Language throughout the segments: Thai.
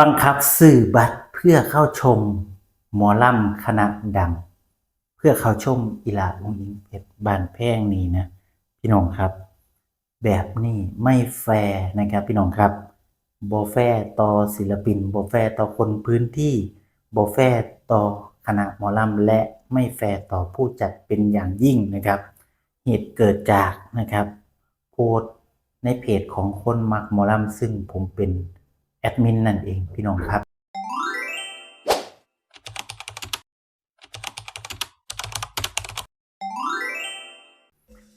บังคับซื้อบัตรเพื่อเข้าชม หมอลำคณะดัง เพื่อเข้าชมอีลาองค์หญิงเพชรบานแพงนี่นะ พี่น้องครับ แบบนี้ไม่แฟร์นะครับพี่น้องครับบอแฟร์ต่อศิลปินบอแฟร์ต่อคนพื้นที่บอแฟร์ต่อคณะหมอลำและไม่แฟร์ต่อผู้จัดเป็นอย่างยิ่งนะครับ เหตุเกิดจากนะครับ โพสในเพจของคนมักหมอลำซึ่งผมเป็น ดมินนั่นเองพี่น้องครับ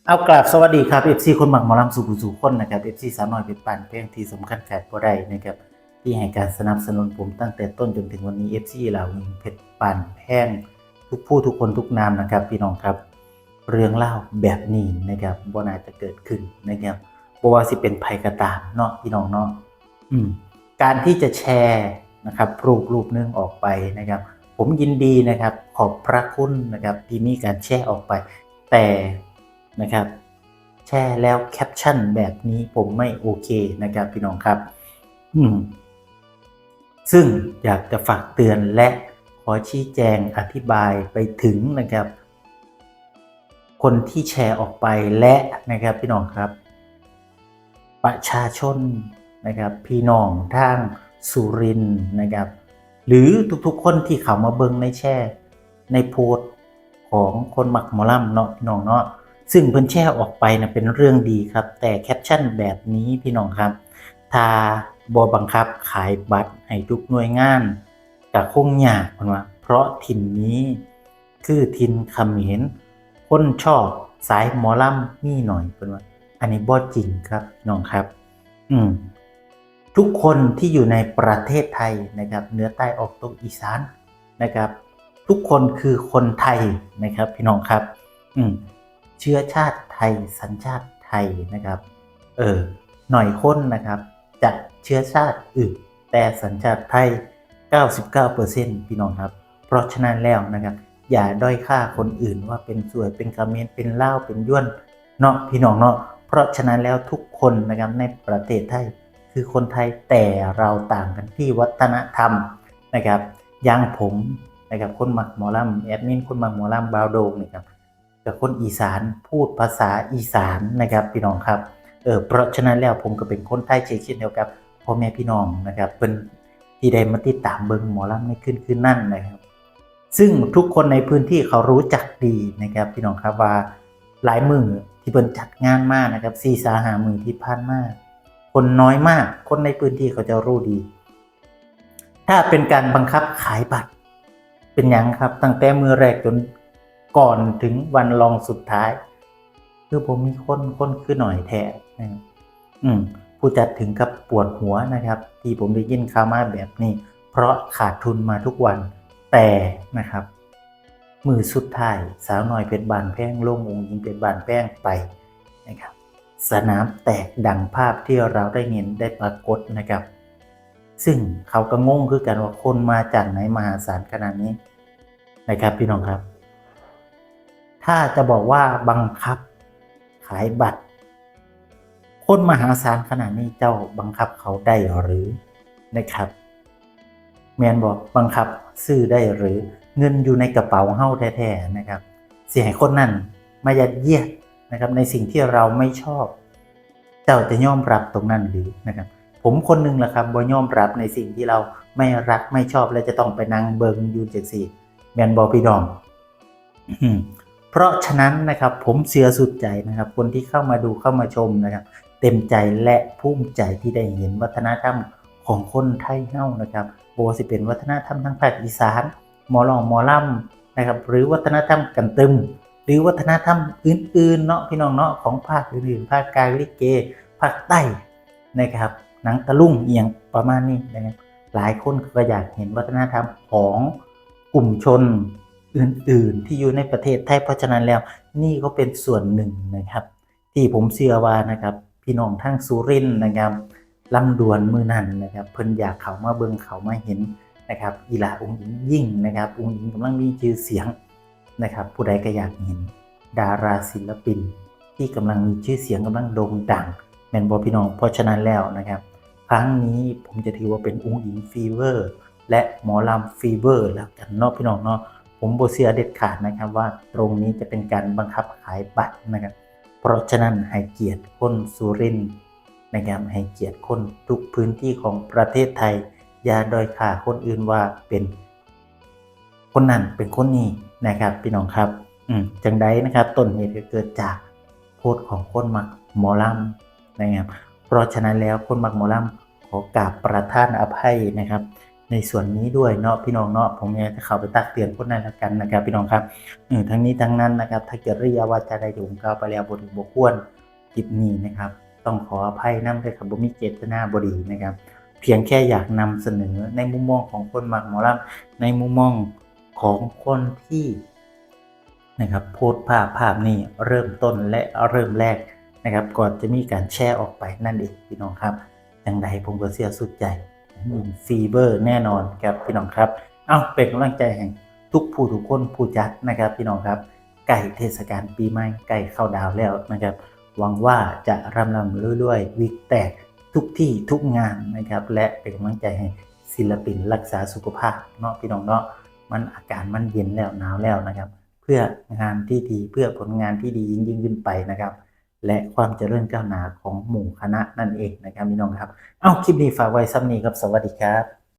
เอากราบสวัสดีครับ FC คนหมักหมอลำสู่ผู้สู่คนนะครับ FC สาวน้อยเป็นปานเพลงที่สำคัญแขกบ่ได้นะครับที่ให้การสนับสนุนผมตั้งแต่ต้นจนถึงวันนี้ FC เหล่านี้เพชรปานแพงทุกผู้ทุกคนทุกนามนะครับ พี่น้องครับ เรื่องเล่าแบบนี้นะครับบ่น่าจะเกิดขึ้นนะครับบ่ว่าสิเป็นภัยกระตามเนาะพี่น้องเนาะอืม การที่จะแชร์นะครับรูปรูปหนึงออกไปนะครับ ผมยินดีนะครับขอบพระคุณนะครับที่มีการแชร์ออกไป แต่นะครับ แชร์แล้วแคปชั่นแบบนี้ผมไม่โอเคนะครับพี่น้องครับ อืมซึ่งอยากจะฝากเตือนและขอชี้แจงอธิบายไปถึงนะครับ คนที่แชร์ออกไปและนะครับพี่น้องครับ ประชาชน นะครับพี่น้องทางสุรินนะครับ หรือทุกๆคนที่เขามาเบิงในแชร์ในโพสของคนหมักหมอลำเนาะพี่น้องเนาะซึ่งเพิ่นแชร์ออกไปนะเป็นเรื่องดีครับ แต่แคปชั่นแบบนี้พี่น้องครับถ้าบอบังคับขายบัตรให้ทุกหน่วยงานกับคงยากเพิ่นว่า เพราะถิ่นนี้คือถิ่นขมรคนชอบสายหมอลำมีหน่อยเพิ่นว่า อันนี้บ่จริงครับน้องครับ อืม ทุกคนที่อยู่ในประเทศไทยนะครับเหนือใต้ออกตกอีสานนะครับ ทุกคนคือคนไทยนะครับพี่น้องครับอืมเชื้อชาติไทยสัญชาติไทยนะครับเออหน่อยคนนะครับจากเชื้อชาติอื่น แต่สัญชาติไทย 99%พี่น้องครับ เพราะฉะนั้นแล้วนะครับ อย่าด้อยค่าคนอื่นว่าเป็นสวยเป็นกระเมนเป็นเล่าเป็นย้วนเนาะพี่น้องเนาะเพราะฉะนั้นแล้วทุกคนนะครับในประเทศไทย คือคนไทยแต่เราต่างกันที่วัฒนธรรมนะครับอย่างผมนะครับคนมักหมอลำแอดมินคนมักหมอลำบาวโดงนะครับกับคนอีสานพูดภาษาอีสานนะครับพี่น้องครับเออเพราะฉะนั้นแล้วผมก็เป็นคนไทยเช่นเดียวกับพ่อแม่พี่น้องนะครับเป็นที่ได้มาติดตามเบิงหมอลำในคืนคืนนั่นนะครับ ซึ่งทุกคนในพื้นที่เขารู้จักดีนะครับพี่น้องครับว่าหลายมือที่เพิ่นจัดงานมากนะครับซีสาหามือที่ผ่านมาก คนน้อยมาก คนในพื้นที่เขาจะรู้ดี ถ้าเป็นการบังคับขายบัตร เป็นอย่างครับ ตั้งแต่มือแรกจนก่อนถึงวันรองสุดท้าย คือผมมีคนคนคือหน่อยแท้นะอืมผู้จัดถึงกับปวดหัวนะครับ ที่ผมได้ยินข่าวมาแบบนี้ เพราะขาดทุนมาทุกวัน แต่นะครับ มือสุดท้ายสาวหน่อยเพชรบานแป้งลงองค์ยิงเพชรบานแป้งไปนะครับ สนามแตกดังภาพที่เราได้เห็นได้ปรากฏนะครับ ซึ่งเขาก็งงคือกันว่าคนมาจากไหนมหาศาลขนาดนี้นะครับพี่น้องครับ ถ้าจะบอกว่าบังคับขายบัตร คนมหาศาลขนาดนี้เจ้าบังคับเขาได้หรือนะครับ แมนบอกบังคับซื้อได้หรือเงินอยู่ในกระเป๋าเฮ้าแท้ๆนะครับ เสียให้คนนั้นมายัดเยียด นะครับในสิ่งที่เราไม่ชอบ เจ้าจะยอมรับตรงนั้นหรือนะครับ ผมคนหนึ่งแหละครับบ่ยอมรับในสิ่งที่เราไม่รักไม่ชอบและจะต้องไปนั่งเบิงยู่จากสี่แมนบอพี่ดองอืมเพราะฉะนั้นนะครับผมเสียสุดใจนะครับ คนที่เข้ามาดูเข้ามาชมนะครับ เต็มใจและภูมิใจที่ได้เห็นวัฒนธรรมของคนไทยเฮ้านะครับโบสิเป็นวัฒนธรรมทางภาคอีสานหมอลองหมอล่ำนะครับ หรือวัฒนธรรมกันตึม รือวัฒนธรรมอื่นๆเนาะพี่น้องเนาะของภาคอื่นๆภาคกลางลิเกภาคใต้นะครับหนังตะลุ่งเอียงประมาณนี้นะครับหลายคนก็อยากเห็นวัฒนธรรมของกลุ่มชนอื่นๆ ที่อยู่ในประเทศไทยเพราะฉะนั้นแล้ว นี่ก็เป็นส่วนหนึ่งนะครับ ที่ผมเชื่อว่านะครับ พี่น้องทั้งสุรินทร์นะครับลำดวนมือนันนะครับ เพิ่นอยากเขามาเบิงเขามาเห็นนะครับอีหลาองค์ยิ่งนะครับองค์หญิงกำลังมีชื่อเสียง นะครับ ผู้ใดก็อยากเห็นดาราศิลปิน ที่กำลังมีชื่อเสียงกำลังโด่งดังแมนบอพี่น้องเพราะฉะนั้นแล้วนะครับ ครั้งนี้ผมจะถือว่าเป็นอุ้งอิงฟีเวอร์ และหมอลำฟีเวอร์แล้วกันเนาะพี่น้องเนาะผมโบเสียเด็ดขาดนะครับว่าตรงนี้จะเป็นการบังคับขายบัตรนะครับ เพราะฉะนั้นให้เกียรติคนสุรินทร์นะครับให้เกียรติคนทุกพื้นที่ของประเทศไทย อย่าดอยค่าคนอื่นว่าเป็นคนนั้นเป็นคนนี้ นะครับ พี่น้องครับอืมจังใดนะครับต้นเหตุเกิดจากโพสของคนมักหมอลำนะครับ เพราะฉะนั้นแล้วคนมักหมอลำขอกราบประทานอภัยนะครับ ในส่วนนี้ด้วยเนาะพี่น้องเนาะผมเนี่ยจะเข้าไปตักเตือนคนนั้นละกันนะครับ พี่น้องครับอืมทั้งนี้ทั้งนั้นนะครับ ถ้าเกิดริยาวาจาใดที่ผมกล่าวไปแล้วบทบกควรกิจนี้นะครับ ต้องขออภัยน้ำด้วยครับบ่มีเจตนาบดีนะครับ เพียงแค่อยากนำเสนอในมุมมองของคนมักหมอลำในมุมมอง ของคนที่นะครับโพสต์ภาพภาพนี้เริ่มต้นและเริ่มแรกนะครับ ก่อนจะมีการแชร์ออกไปนั่นเองพี่น้องครับอย่างใดผมก็เสียสุดใจมีฟีเบอร์แน่นอนครับพี่น้องครับ เอาเป็นกำลังใจแห่งทุกผู้ทุกคนผู้จัดนะครับพี่น้องครับใกล้เทศกาลปีใหม่ใกล้เข้าดาวแล้วนะครับ หวังว่าจะรำลำเรวยๆวิกแตกทุกที่ทุกงานนะครับ และเป็นกำลังใจให้ศิลปินรักษาสุขภาพเนาะพี่น้องเนาะ มันอากาศมันเย็นแล้วหนาวแล้วนะครับ เพื่องานที่ดีเพื่อผลงานที่ดียิ่งยิ่งขึ้นไปนะครับ และความเจริญก้าวหน้าของหมู่คณะนั่นเองนะครับพี่น้องครับ เอ้าคลิปนี้ฝากไว้ซ้ำนี้ครับสวัสดีครับ